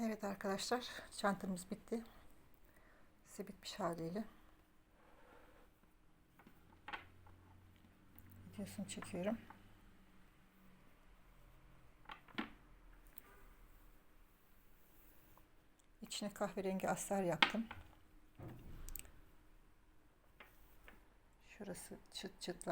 Evet arkadaşlar çantamız bitti. Size bitmiş haliyle. Videosunu çekiyorum. İçine kahverengi astar yaptım. Şurası çıt çıt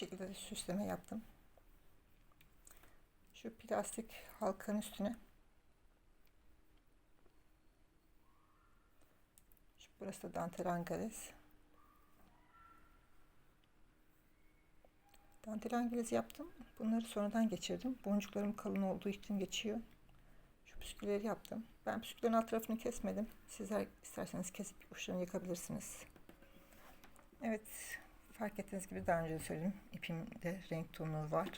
şekilde de süsleme yaptım. Şu plastik halkanın üstüne şu burası da dantel angeles. Dantel angeles yaptım. Bunları sonradan geçirdim. Boncuklarım kalın olduğu için geçiyor. Şu püskülleri yaptım. Ben püsküllerin alt tarafını kesmedim. Sizler isterseniz kesip uçlarını yakabilirsiniz. Evet, fark ettiğiniz gibi daha önce söyledim. İpimde renk tonu var.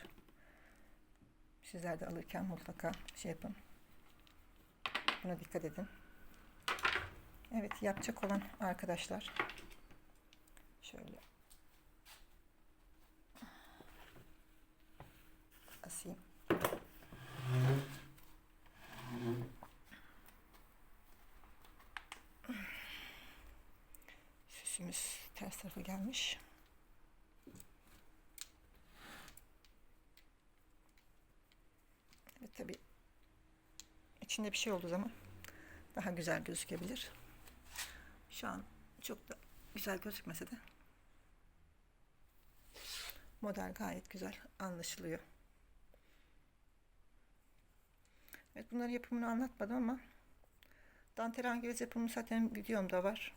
Sizler de alırken mutlaka şey yapın. Buna dikkat edin. Evet, yapacak olan arkadaşlar. Şöyle. Asayım. Süsümüz ters tarafa gelmiş. Evet tabi içinde bir şey olduğu zaman daha güzel gözükebilir. Şu an çok da güzel gözükmese de model gayet güzel anlaşılıyor. Evet bunların yapımını anlatmadım ama dantel angeliz yapımı zaten videomda var.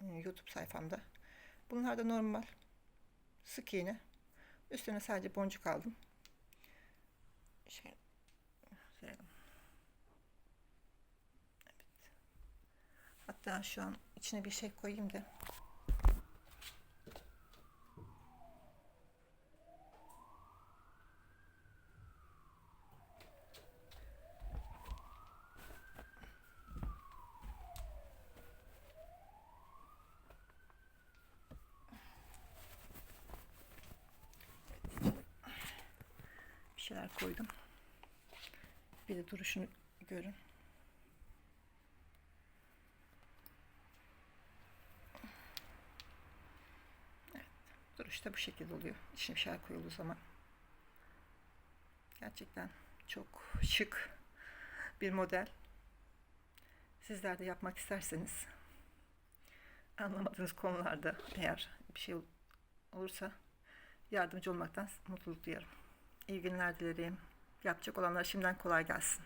Ee, YouTube sayfamda. Bunlar da normal sık iğne. Üstüne sadece boncuk aldım. Şey, şey. Evet. Hatta şu an içine bir şey koyayım da. bir şeyler koydum. Bir de duruşunu görün. Duruş da bu şekilde oluyor. Şeyler koyulduğu zaman. Gerçekten çok şık bir model. Sizler de yapmak isterseniz anlamadığınız konularda eğer bir şey olursa yardımcı olmaktan mutluluk duyarım. İyi günler dilerim. Yapacak olanlara şimdiden kolay gelsin.